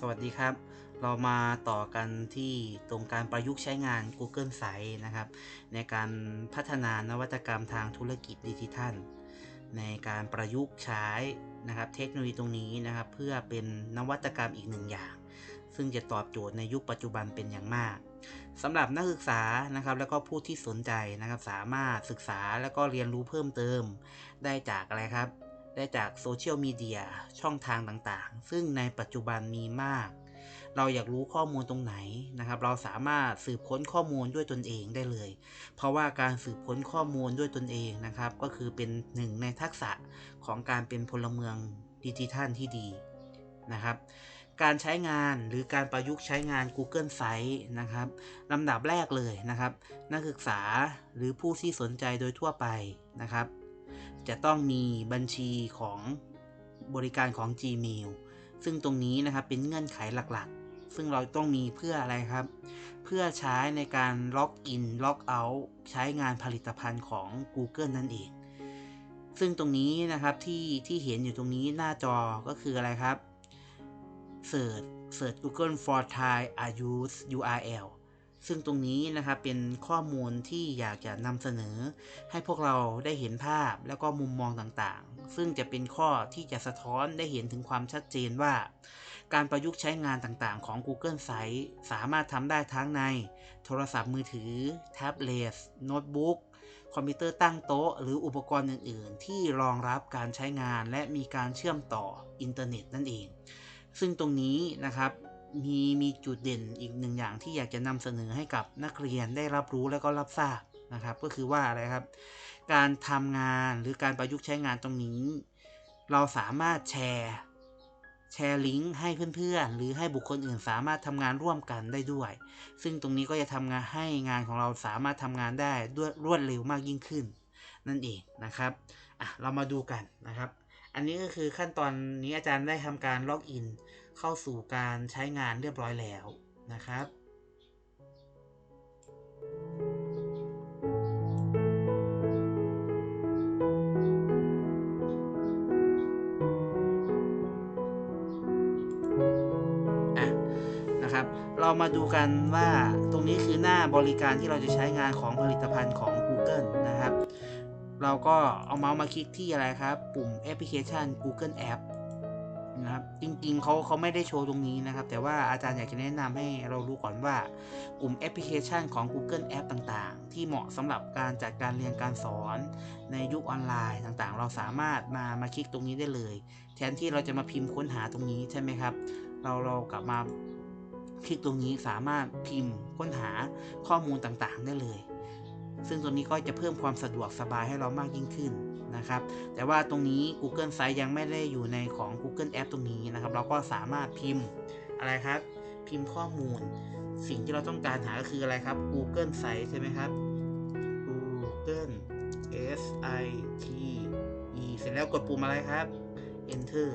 สวัสดีครับ เรามาต่อกันที่ตรงการประยุกต์ใช้งาน Google Sites นะครับ ในการพัฒนานวัตกรรมทางธุรกิจดิจิทัล ในการประยุกต์ใช้นะครับเทคโนโลยีตรงนี้นะครับเพื่อเป็นนวัตกรรมอีกหนึ่งอย่าง ซึ่งจะตอบโจทย์ในยุคปัจจุบันเป็นอย่างมากสำหรับนักศึกษานะครับ แล้วก็ผู้ที่สนใจนะครับ สามารถศึกษาแล้วก็เรียนรู้เพิ่มเติมได้จากอะไรครับ ได้จากโซเชียลมีเดียช่องทางต่างๆ ซึ่งในปัจจุบันมีมาก เราอยากรู้ข้อมูลตรงไหนนะครับ เราสามารถสืบค้นข้อมูลด้วยตนเองได้เลย เพราะว่าการสืบค้นข้อมูลด้วยตนเองนะครับ ก็คือเป็นหนึ่งในทักษะของการเป็นพลเมืองดิจิทัลที่ดีนะครับการใช้งานหรือการประยุกต์ใช้งาน Google Sites นะครับลำดับแรกเลยนะครับ นักศึกษาหรือผู้ที่สนใจโดยทั่วไปนะครับ จะต้องมีบัญชีของบริการของ Gmail ซึ่งตรงนี้นะครับเป็นเงื่อนไขหลักๆ ซึ่งเราต้องมีเพื่ออะไรครับ เพื่อใช้ในการล็อกอินล็อกเอาท์ใช้งานผลิตภัณฑ์ของ Google นั่นเอง ซึ่งตรงนี้นะครับที่ที่เห็นอยู่ตรงนี้หน้าจอก็คืออะไรครับเสิร์ชเสิร์ช Google for Thai are use URL ซึ่งตรงนี้นะครับเป็นข้อมูลที่อยากจะนำเสนอ ให้พวกเราได้เห็นภาพแล้วก็มุมมองต่างๆ ซึ่งจะเป็นข้อที่จะสะท้อนได้เห็นถึงความชัดเจนว่า การประยุกต์ใช้งานต่างๆ ของ Google Sites สามารถทำได้ทั้งใน โทรศัพท์มือถือ แท็บเล็ตโน้ตบุ๊กคอมพิวเตอร์ตั้งโต๊ะ หรืออุปกรณ์อื่น ๆ ที่รองรับการใช้งานและมีการเชื่อมต่ออินเทอร์เน็ตนั่นเองซึ่งตรงนี้นะครับ มีมีจุดเด่นอีกหนึ่งอย่างที่อยากจะนำเสนอให้กับนักเรียนได้รับรู้และก็รับทราบนะครับ ก็คือว่าอะไรครับ การทำงานหรือการประยุกต์ใช้งานตรงนี้ เราสามารถแชร์แชร์ลิงก์ให้เพื่อนๆ หรือให้บุคคลอื่นสามารถทำงานร่วมกันได้ด้วย ซึ่งตรงนี้ก็จะทำงานให้งานของเราสามารถทำงานได้ด้วยรวดเร็วมากยิ่งขึ้น นั่นเองนะครับอะเรามาดูกันนะครับ อันนี้ก็คือขั้นตอนนี้อาจารย์ได้ทำการล็อกอิน เข้าสู่การใช้งานเรียบร้อยแล้วนะครับอะนะครับ เรามาดูกันว่าตรงนี้คือหน้าบริการที่เราจะใช้งานของผลิตภัณฑ์ของ Google นะครับ เราก็เอาเมาส์มาคลิกที่อะไรครับ ปุ่มแอปพลิเคชัน Google App นะครับ จริงๆเขาเขาไม่ได้โชว์ตรงนี้นะครับ แต่ว่าอาจารย์อยากจะแนะนำให้เรารู้ก่อนว่ากลุ่มแอปพลิเคชันของ Google App ต่างๆ ที่เหมาะสำหรับการจัดการเรียนการสอนในยุคออนไลน์ต่างๆ เราสามารถมามาคลิกตรงนี้ได้เลย แทนที่เราจะมาพิมพ์ค้นหาตรงนี้ใช่ไหมครับ เราเรากลับมาคลิกตรงนี้สามารถพิมพ์ค้นหาข้อมูลต่างๆ ได้เลย ซึ่งตัวนี้ก็จะเพิ่มความสะดวกสบายให้เรามากยิ่งขึ้น นะครับ แต่ว่าตรงนี้ Google Sites ยังไม่ได้อยู่ในของ Google App ตรงนี้นะครับ เราก็สามารถพิมพ์อะไรครับ พิมพ์ข้อมูล สิ่งที่เราต้องการหาก็คืออะไรครับ Google Sites ใช่ไหมครับ Google S I T E เสร็จแล้วกดปุ่มอะไรครับ Enter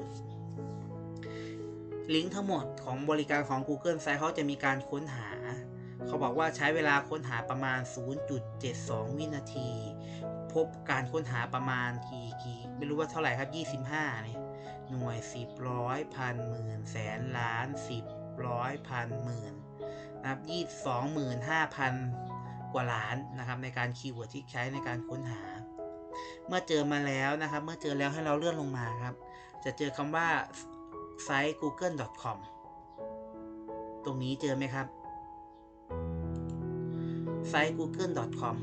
ลิงก์ทั้งหมดของบริการของ Google Sites เขาจะมีการค้นหา เขาบอกว่าใช้เวลาค้นหาประมาณ 0.72 วินาที พบการค้นหาประมาณกี่กี่ไม่รู้ว่าเท่าไหร่ครับ 25 เนี่ย หน่วย 10 ร้อยพันหมื่นแสนล้าน 10 ร้อยพันหมื่นนะครับยี่สองหมื่นห้าพันกว่าล้านนะครับในการคีย์เวิร์ดที่ใช้ในการค้นหา เมื่อเจอมาแล้วนะครับ เมื่อเจอแล้วให้เราเลื่อนลงมาครับ จะเจอคำว่าไซต์ google.com ตรงนี้เจอไหมครับ ไซต์ google.com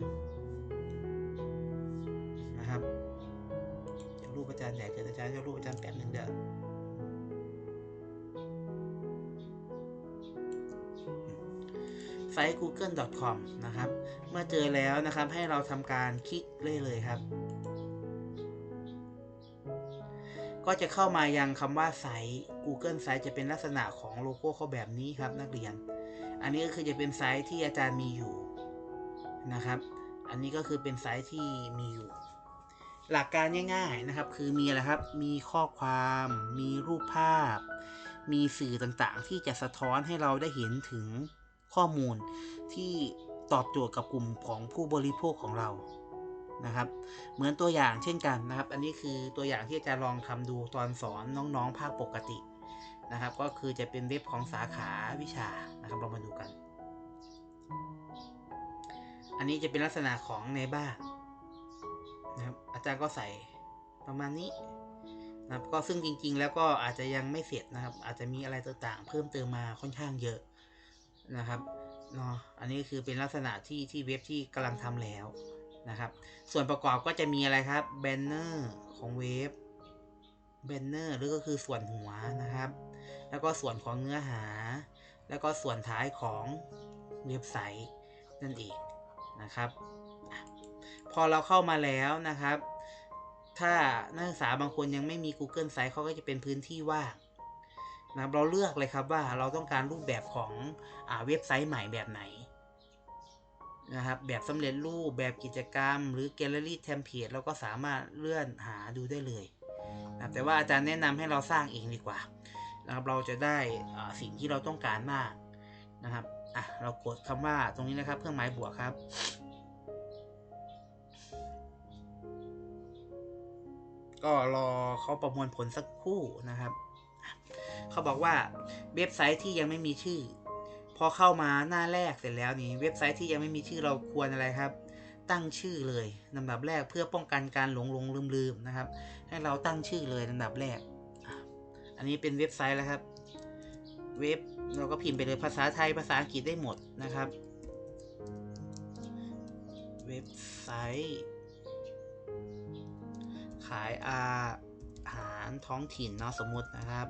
นะครับเดี๋ยวรูปอาจารย์ใหญ่เกินอาจารย์จะรูปอาจารย์แป๊บหนึ่งเด้อไซต์ google.com นะครับ เมื่อเจอแล้วนะครับให้เราทำการคลิกเลยเลยครับ ก็จะเข้ามายังคำว่าไซต์ Google Site จะเป็นลักษณะของโลโก้เขาแบบนี้ครับนักเรียน อันนี้ก็คือจะเป็นไซต์ที่อาจารย์มีอยู่ นะครับ อันนี้ก็คือเป็นไซต์ที่มีอยู่ หลักการง่าย ๆนะครับ คือมีอะไรครับ มีข้อความ มีรูปภาพ มีสื่อต่างๆ ที่จะสะท้อนให้เราได้เห็นถึงข้อมูลที่ตอบโจทย์กับกลุ่มของผู้บริโภคของเรานะครับ เหมือนตัวอย่างเช่นกันนะครับ อันนี้คือตัวอย่างที่อาจารย์ลองทำดูตอนสอนน้องๆ ภาคปกตินะครับ ก็คือจะเป็นเว็บของสาขาวิชานะครับเรามาดูกัน อันนี้จะเป็นลักษณะของในบ้านนะครับ อาจารย์ก็ใส่ประมาณนี้นะครับ ก็ซึ่งจริง ๆ แล้วก็อาจจะยังไม่เสร็จนะครับ อาจจะมีอะไรต่างๆ เพิ่มเติมมาค่อนข้างเยอะนะครับเนาะอันนี้คือเป็นลักษณะที่ที่เว็บที่กำลังทำแล้วนะครับ ส่วนประกอบก็จะมีอะไรครับแบนเนอร์ของเว็บแบนเนอร์หรือก็คือส่วนหัวนะครับ แล้วก็ส่วนของเนื้อหา แล้วก็ส่วนท้ายของเว็บไซต์นั่นเอง นะครับ พอเราเข้ามาแล้วนะครับ ถ้านักศึกษาบางคนยังไม่มี Google Site เขาก็จะเป็นพื้นที่ว่างนะครับเราเลือกเลยครับว่าเราต้องการรูปแบบของอเว็บไซต์ใหม่แบบไหนนะครับแบบสำเร็จรูปแบบกิจกรรม หรือ Gallery Template เราก็สามารถเลื่อนหาดูได้เลยนะแต่ว่าอาจารย์แนะนำให้เราสร้างเองดีกว่านะครับเราจะได้สิ่งที่เราต้องการมากนะครับ อะเรากดคำว่าตรงนี้นะครับ เครื่องหมายบวกครับ ก็รอเขาประมวลผลสักครู่นะครับ เขาบอกว่าเว็บไซต์ที่ยังไม่มีชื่อ พอเข้ามาหน้าแรกเสร็จแล้วนี่เว็บไซต์ที่ยังไม่มีชื่อเราควรอะไรครับ ตั้งชื่อเลยลำดับแรกเพื่อป้องกันการหลงหลงลืมลืมนะครับ ให้เราตั้งชื่อเลยลำดับแรก อันนี้เป็นเว็บไซต์แล้วครับ เว็บ เราก็พิมพ์ไปเลยภาษาไทยภาษาอังกฤษได้หมดนะครับ เว็บไซต์ ขายอาหารท้องถิ่นเนาะสมมุตินะครับ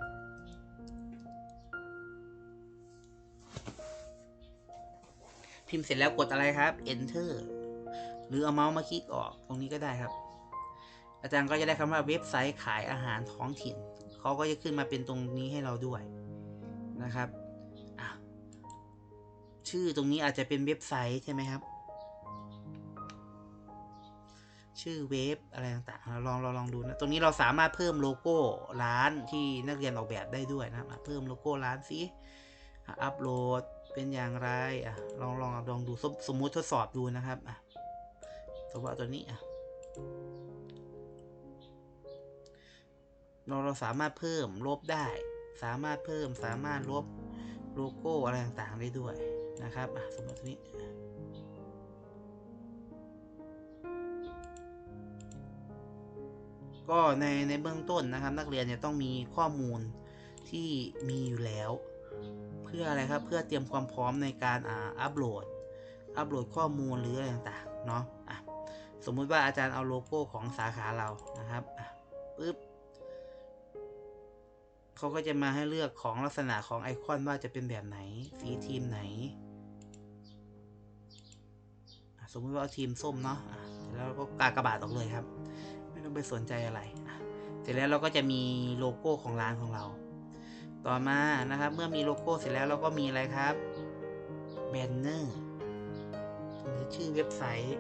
พิมพ์เสร็จแล้วกดอะไรครับ enter หรือเอาเมาส์มาคลิกออกตรงนี้ก็ได้ครับ อาจารย์ก็จะได้คำว่าเว็บไซต์ขายอาหารท้องถิ่น เขาก็จะขึ้นมาเป็นตรงนี้ให้เราด้วย นะครับชื่อตรงนี้อาจจะเป็นเว็บไซต์ใช่ไหมครับ ชื่อเว็บอะไรต่างๆเราลองเราลองดูนะตรงนี้เราสามารถเพิ่มโลโก้ร้านที่นักเรียนออกแบบได้ด้วยนะครับเพิ่มโลโก้ร้านสิอะอัปโหลดเป็นอย่างไรอะลองลองลองดูสมสมมุติทดสอบดูนะครับอะสมมติว่าตัวนี้อะเราเราสามารถเพิ่มลบได้ สามารถเพิ่มสามารถลบโลโก้อะไรต่างๆได้ด้วยนะครับสมมตินี้ก็ในในเบื้องต้นนะครับ นักเรียนเนี่ยต้องมีข้อมูลที่มีอยู่แล้ว เพื่ออะไรครับเพื่อเตรียมความพร้อมในการอ่าอัปโหลด อัปโหลดข้อมูลหรืออะไรต่างๆเนาะะสมมุติว่าอาจารย์เอาโลโก้ของสาขาเรานะครับปึ๊บ เขาก็จะมาให้เลือกของลักษณะของไอคอนว่าจะเป็นแบบไหน สีทีมไหน สมมติว่าเอาทีมส้มเนาะเสร็จแล้วเราก็กากระบาดออกเลยครับ ไม่ต้องไปสนใจอะไร เสร็จแล้วเราก็จะมีโลโก้ของร้านของเรา ต่อมานะครับ เมื่อมีโลโก้เสร็จแล้วเราก็มีอะไรครับ แบนเนอร์หรือชื่อเว็บไซต์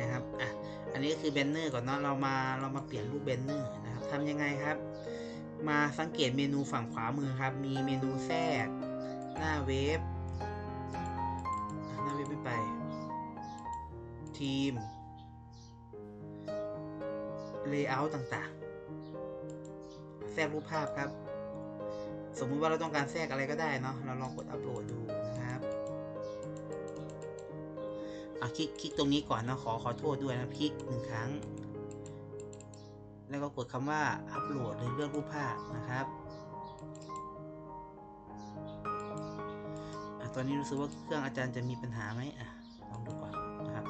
นะครับ อะ อันนี้ก็คือแบนเนอร์ก่อนเนาะ เรามา เรามาเปลี่ยนรูปแบนเนอร์ ทำยังไงครับ มาสังเกตเมนูฝั่งขวามือครับ มีเมนูแทรกหน้าเว็บหน้าเว็บไม่ไป ทีม Layout ต่างๆ แทรกรูปภาพครับ สมมุติว่าเราต้องการแทรกอะไรก็ได้เนาะ เราลองกดอัปโหลดดูนะครับอะคลิกคลิกตรงนี้ก่อนเนาะขอขอโทษด้วยนะคลิกหนึ่งครั้ง แล้วก็กดคำว่าอัปโหลดหรือเลือกรูปภาพนะครับอตอนนี้รู้สึกว่าเครื่องอาจารย์จะมีปัญหาไหมอะลองดูก่อนนะครับ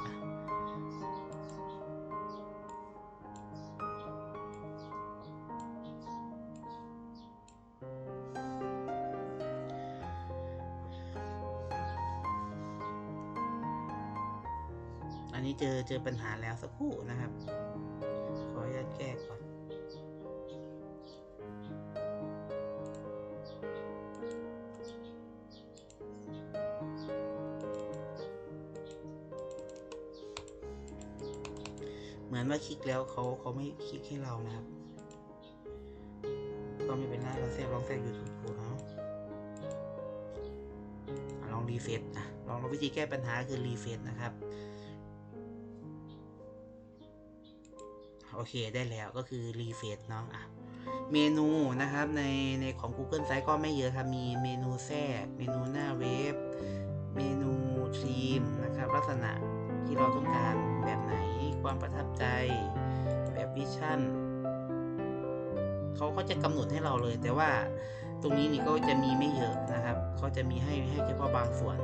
อันนี้เจอเจอปัญหาแล้วสักครู่นะครับ เหมือนว่าคลิกแล้วเขาเขาไม่คลิกให้เรานะครับ ก็ไม่เป็นไรเราแทรกลองแทรกยูทูบดูเนะอะลองรีเฟซอะลองลองวิธีแก้ปัญหาคือรีเฟซนะครับโอเคได้แล้วก็คือรีเฟซเนาะอะเมนูนะครับในในของ Google Sites ก็ไม่เยอะครับมีเมนูแทรก เมนูหน้าเว็บ เมนูทีมนะครับ ลักษณะที่เราต้องการแบบไหน ความประทับใจ แบบวิชั่นเขาก็จะกำหนดให้เราเลย แต่ว่าตรงนี้นี่ก็จะมีไม่เยอะนะครับเขาจะมีให้ให้เฉพาะบางส่วน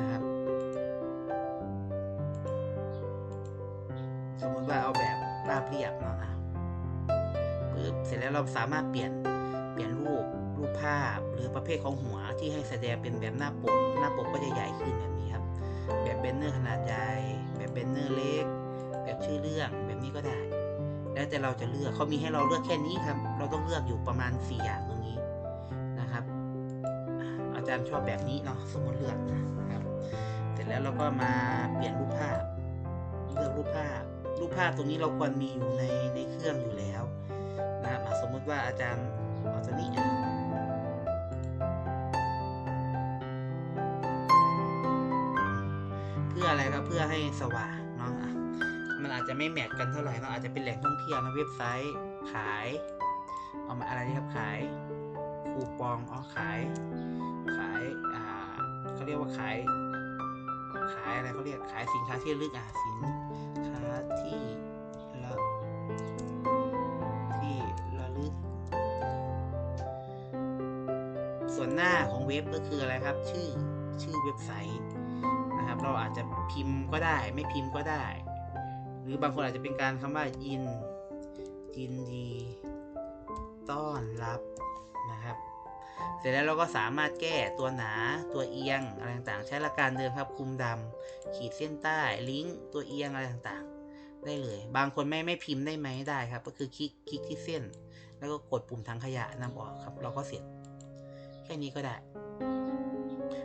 นะครับสมมติว่าเอาแบบราบเรียบเนาะอะปึ๊บเสร็จแล้วเราสามารถเปลี่ยนเปลี่ยนรูปรูปภาพหรือประเภทของหัวที่ให้แสดงเป็นแบบหน้าปก หน้าปกก็จะใหญ่ขึ้นแบบนี้ครับ แบบแบนเนอร์ขนาดใหญ่ แบบแบนเนอร์เล็ก แบบชื่อเรื่องแบบนี้ก็ได้ แล้วแต่เราจะเลือกเขามีให้เราเลือกแค่นี้ครับ เราต้องเลือกอยู่ประมาณ 4 อย่างตรงนี้นะครับ อาจารย์ชอบแบบนี้เนาะสมมติเลือกนะครับ เสร็จแล้วเราก็มาเปลี่ยนรูปภาพ เลือกรูปภาพ รูปภาพตรงนี้เราควรมีอยู่ในในเครื่องอยู่แล้วนะครับสมมติว่าอาจารย์เอาตัวนี้อะเพื่ออะไรครับเพื่อให้สว่าง จจะไม่แมทกันเท่าไหร่เนาะอาจจะเป็นแหล่งท่องเที่ยวนะเว็บไซต์ขาย เอามาอะไรนะครับขายคูปองอ๋อขาย ขายอ่าเขาเรียกว่าขาย ขายอะไรเขาเรียกขายสินค้าที่ลึกอะสินค้าที่ระที่ระลึก ส่วนหน้าของเว็บก็คืออะไรครับ ชื่อชื่อเว็บไซต์นะครับ เราอาจจะพิมพ์ก็ได้ ไม่พิมพ์ก็ได้ รือบางคนอาจจะเป็นการคำว่ายินยินดี ต้อนรับนะครับ เสร็จแล้วเราก็สามารถแก้ตัวหนาตัวเอียงอะไรต่างๆ ใช้หลักการเดิมครับคุมดำขีดเส้นใต้ลิงก์ตัวเอียงอะไรต่างๆ ได้เลย บางคนไม่ไม่พิมพ์ได้ไหมได้ครับ ก็คือคลิกคลิกที่เส้น แล้วก็กดปุ่มถังขยะนำออกครับ เราก็เสร็จ แค่นี้ก็ได้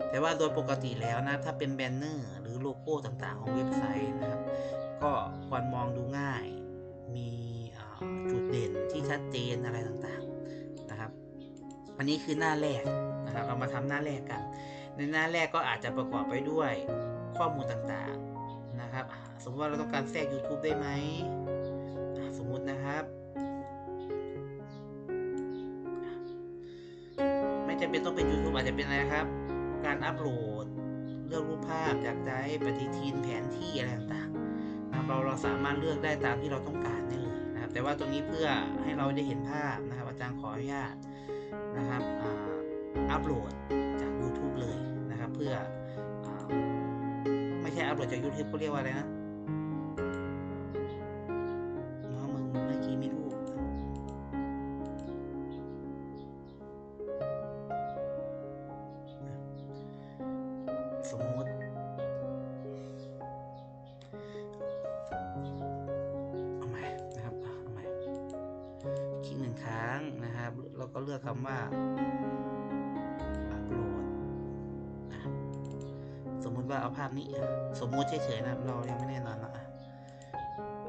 แต่ว่าโดยปกติแล้วนะ ถ้าเป็นแบนเนอร์หรือโลโก้ต่างๆ ของเว็บไซต์นะครับ ก็ควรมองดูง่าย มีจุดเด่นที่ชัดเจนอะไรต่างๆนะครับ อันนี้คือหน้าแรกนะครับ เรามาทำหน้าแรกกัน ในหน้าแรกก็อาจจะประกอบไปด้วยข้อมูลต่างๆนะครับ สมมติว่าเราต้องการแทรก YouTube ได้ไหม สมมุตินะครับ ไม่จำเป็นต้องเป็น YouTube อาจจะเป็นอะไรนะครับ การอัปโหลดเลือกรูปภาพจากไดรฟ์ปฏิทินแผนที่อะไรต่าง เราเราสามารถเลือกได้ตามที่เราต้องการได้เลยนะครับ แต่ว่าตรงนี้เพื่อให้เราได้เห็นภาพนะครับ อาจารย์ขออนุญาตนะครับอ่าอัปโหลดจาก YouTube เลยนะครับ เพื่ออไม่ใช่อัปโหลดจาก YouTube เขาเรียกว่าอะไรนะ เลือกคำว่าอัปโหลดอะสมมุติว่าเอาภาพนี้ สมมุติเฉยๆนะเรายังไม่แน่นอนนะอะ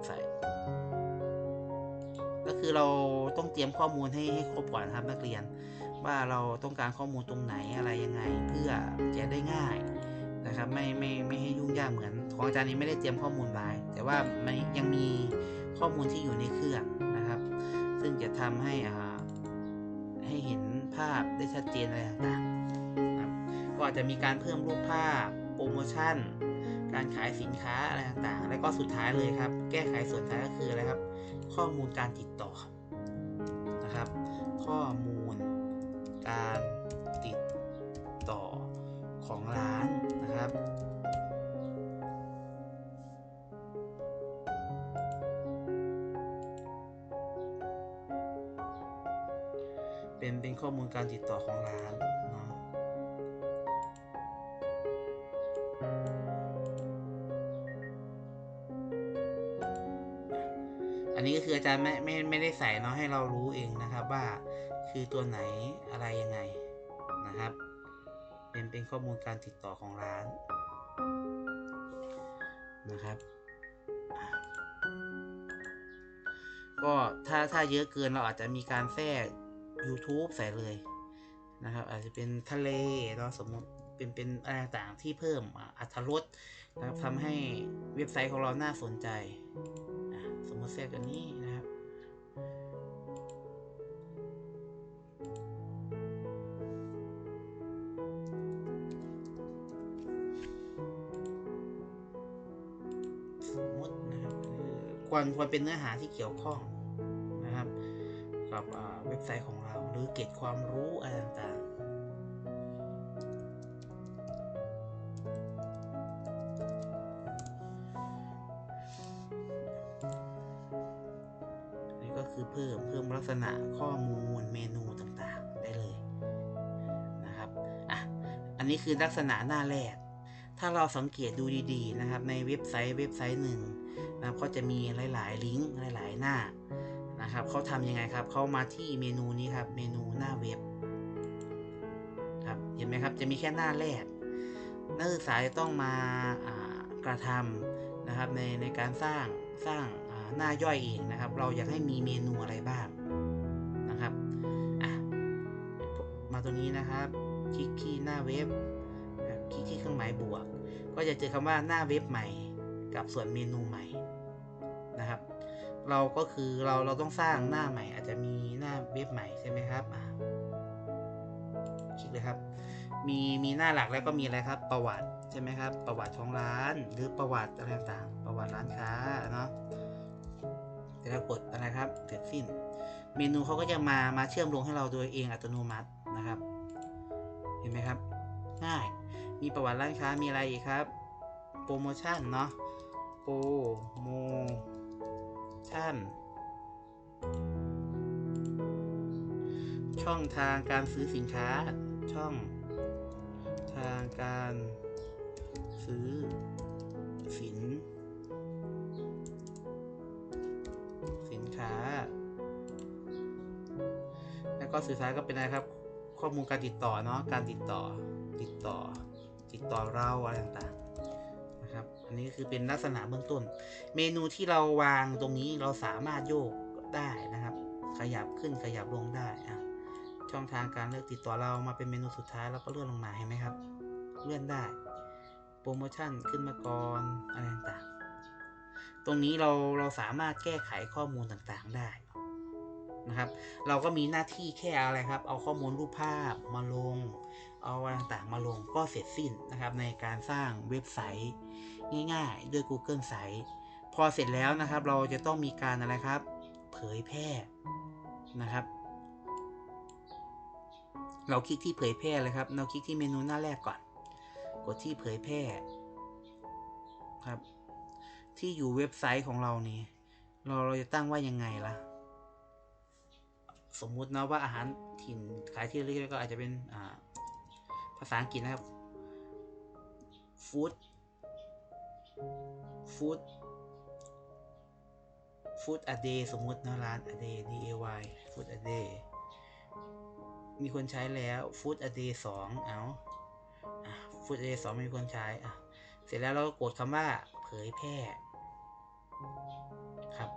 ใส่ก็คือเราต้องเตรียมข้อมูลให้ให้ครบก่อนครับนักเรียน ว่าเราต้องการข้อมูลตรงไหนอะไรยังไง เพื่อจะได้ง่ายนะครับไม่ไม่ไม่ให้ยุ่งยากเหมือน ของอาจารย์นี้ไม่ได้เตรียมข้อมูลไว้แต่ว่ามันยังมีข้อมูลที่อยู่ในเครื่องนะครับ ซึ่งจะทำให้อ่า ให้เห็นภาพได้ชัดเจนอะไรต่างๆก็อาจจะมีการเพิ่มรูปภาพโปรโมชั่น การขายสินค้าอะไรต่างๆ แล้วก็สุดท้ายเลยครับ แก้ไขส่วนท้ายก็คืออะไรครับ ข้อมูลการติดต่อนะครับ ข้อมูลการติดต่อของร้านนะครับ เป็นเป็นข้อมูลการติดต่อของร้านเนาะอันนี้ก็คืออาจารย์ไม่ไม่ไม่ได้ใส่เนาะให้เรารู้เองนะครับว่าคือตัวไหนอะไรยังไงนะครับ เป็นเป็นข้อมูลการติดต่อของร้านนะครับก็ถ้าถ้าเยอะเกินเราอาจจะมีการแทรก YouTube ใส่เลยนะครับ อาจจะเป็นทะเลเนาะสมมติเป็นเป็นอะไรต่างที่เพิ่มอัตรสนะครับทำให้เว็บไซต์ของเราน่าสนใจนะสมมติแทรกอันนี้นะครับควรควรเป็นเนื้อหาที่เกี่ยวข้องนะครับ กับเว็บไซต์ของเรา รือเกร็ดความรู้อะไรต่างๆนนี้ก็คือเพิ่มเพิ่มลักษณะข้อมูลเมนูต่างๆได้เลยนะครับอะอันนี้คือลักษณะหน้าแรก ถ้าเราสังเกตดูดีๆนะครับ ในเว็บไซต์เว็บไซต์หนึ่งนะครับก็จะมีหลายๆลิงก์หลาย ๆ หน้า นะครับเขาทำยังไงครับเขามาที่เมนูนี้ครับ เมนูหน้าเว็บครับเห็นไหมครับจะมีแค่หน้าแรก นักศึกษาจะต้องมาากระทำนะครับในในการสร้างสร้างาหน้าย่อยเองนะครับ เราอยากให้มีเมนูอะไรบ้างนะครับมาตรงนี้นะครับ คลิกที่หน้าเว็บครับคลิกที่เครื่องหมายบวก ก็จะเจอคำว่าหน้าเว็บใหม่ กับส่วนเมนูใหม่นะครับ เราก็คือเราเราต้องสร้างหน้าใหม่ อาจจะมีหน้าเว็บใหม่ใช่ไหมครับคลิกเลยครับ มีมีหน้าหลักแล้วก็มีอะไรครับ ประวัติใช่ไหมครับ ประวัติของร้าน หรือประวัติอะไรต่างประวัติร้านค้าเนาะเสร็จแล้วกดอะไรครับเสร็จสิ้น เมนูเขาก็จะมามาเชื่อมโยงให้เราโดยเองอัตโนมัตินะครับ เห็นไหมครับ ง่าย มีประวัติร้านค้ามีอะไรอีกครับ โปรโมชั่นเนาะโปรโม ชั่นช่องทางการซื้อสินค้า ช่อง ทางการซื้อสิน สินค้า แล้วก็สุดท้ายก็เป็นอะไรครับ ข้อมูลการติดต่อเนาะ การติดต่อ ติดต่อ ติดต่อเราอะไรต่าง อันนี้คือเป็นลักษณะเบื้องต้น เมนูที่เราวางตรงนี้เราสามารถโยกได้นะครับ ขยับขึ้นขยับลงได้อะช่องทางการเลือกติดต่อเรามาเป็นเมนูสุดท้ายเราก็เลื่อนลงมาเห็นไหมครับ เลื่อนได้ โปรโมชั่นขึ้นมาก่อนอะไรต่างๆ ตรงนี้เราเราสามารถแก้ไขข้อมูลต่างๆได้นะครับ เราก็มีหน้าที่แค่อะไรครับ เอาข้อมูลรูปภาพมาลงเอาอะไรต่างๆมาลงก็เสร็จสิ้นนะครับ ในการสร้างเว็บไซต์ง่ายๆ ด้วย Google Site พอเสร็จแล้วนะครับ เราจะต้องมีการอะไรครับ เผยแพร่นะครับ เราคลิกที่เผยแพร่เลยครับเราคลิกที่เมนูหน้าแรกก่อน กดที่เผยแพร่ครับ ที่อยู่เว็บไซต์ของเรานี่เราเราจะตั้งว่ายังไงล่ะ สมมุตินะว่าอาหารถิ่นขายที่เรียกก็อาจจะเป็นอ่า ภาษาอังกฤษนะครับ food food food a day สมมุตินะร้าน a day d a y food a day มีคนใช้แล้ว food a day สองเอาอะ food a day สองมีคนใช้อะเสร็จแล้วเราก็กดคำว่าเผยแพร่ครับ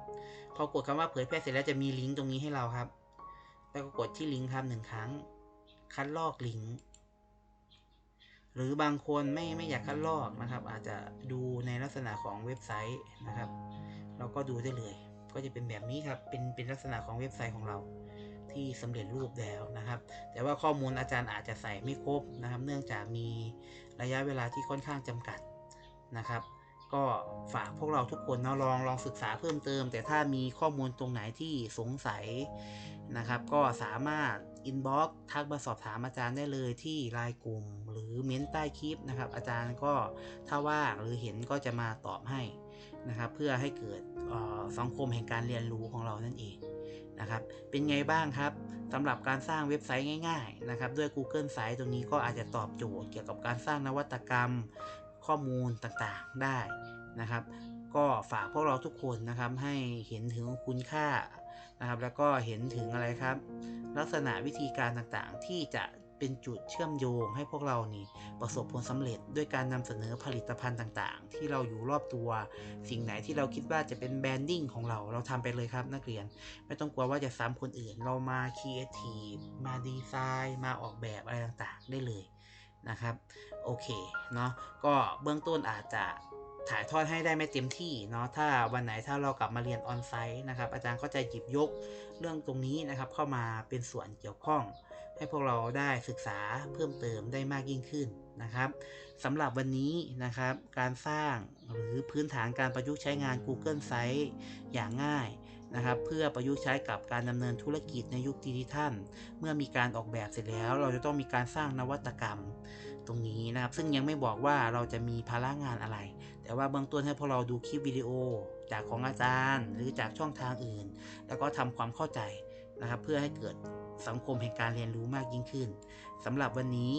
พอกดคำว่าเผยแพร่เสร็จแล้วจะมีลิงก์ตรงนี้ให้เราครับ แล้วก็กดที่ลิงก์ครับหนึ่งครั้ง คัดลอกลิงก์ หรือบางคนไม่ไม่อยากคัดลอกนะครับ อาจจะดูในลักษณะของเว็บไซต์นะครับ เราก็ดูได้เลย ก็จะเป็นแบบนี้ครับเป็นเป็นลักษณะของเว็บไซต์ของเราที่สำเร็จรูปแล้วนะครับ แต่ว่าข้อมูลอาจารย์อาจจะใส่ไม่ครบนะครับ เนื่องจากมีระยะเวลาที่ค่อนข้างจำกัดนะครับ ก็ฝากพวกเราทุกคนเนาะลองลองศึกษาเพิ่มเติม แต่ถ้ามีข้อมูลตรงไหนที่สงสัยนะครับ ก็สามารถ อินบ็อกทักมาสอบถามอาจารย์ได้เลยที่ไลน์กลุ่ม หรือเม้นใต้คลิปนะครับ อาจารย์ก็ถ้าว่างหรือเห็นก็จะมาตอบให้นะครับ เพื่อให้เกิดสังคมแห่งการเรียนรู้ของเรานั่นเองนะครับ เป็นไงบ้างครับสำหรับการสร้างเว็บไซต์ง่าย ๆ นะครับ ด้วย Google Site ตรงนี้ก็อาจจะตอบโจทย์เกี่ยวกับการสร้างนวัตกรรมข้อมูลต่างๆได้นะครับ ก็ฝากพวกเราทุกคนนะครับให้เห็นถึงคุณค่า นะครับ แล้วก็เห็นถึงอะไรครับ ลักษณะวิธีการต่างๆ ที่จะเป็นจุดเชื่อมโยงให้พวกเรานี่ประสบผลสำเร็จด้วยการนำเสนอผลิตภัณฑ์ต่างๆ ที่เราอยู่รอบตัว สิ่งไหนที่เราคิดว่าจะเป็นแบรนดิ้งของเราเราทำไปเลยครับ นักเรียนไม่ต้องกลัวว่าจะซ้ำคนอื่น เรามาครีเอทีฟมาดีไซน์มาออกแบบอะไรต่างๆ ได้เลยนะครับ โอเคเนาะก็เบื้องต้นอาจจะ ถ่ายทอดให้ได้ไม่เต็มที่เนาะถ้าวันไหนถ้าเรากลับมาเรียนออนไซต์นะครับอาจารย์ก็จะหยิบยกเรื่องตรงนี้นะครับเข้ามาเป็นส่วนเกี่ยวข้อง ให้พวกเราได้ศึกษาเพิ่มเติมได้มากยิ่งขึ้นนะครับสำหรับวันนี้นะครับการสร้างหรือพื้นฐานการประยุกต์ใช้งาน Google Sites อย่างง่ายนะครับเพื่อประยุกต์ใช้กับการดำเนินธุรกิจในยุคดิจิทัลเมื่อมีการออกแบบเสร็จแล้ว เราจะต้องมีการสร้างนวัตกรรมตรงนี้นะครับ ซึ่งยังไม่บอกว่าเราจะมีภาระงานอะไร แต่ว่าเบื้องต้นให้พวกเราดูคลิปวิดีโอจากของอาจารย์ หรือจากช่องทางอื่น แล้วก็ทำความเข้าใจนะครับ เพื่อให้เกิดสังคมแห่งการเรียนรู้มากยิ่งขึ้นสำหรับวันนี้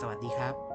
สวัสดีครับ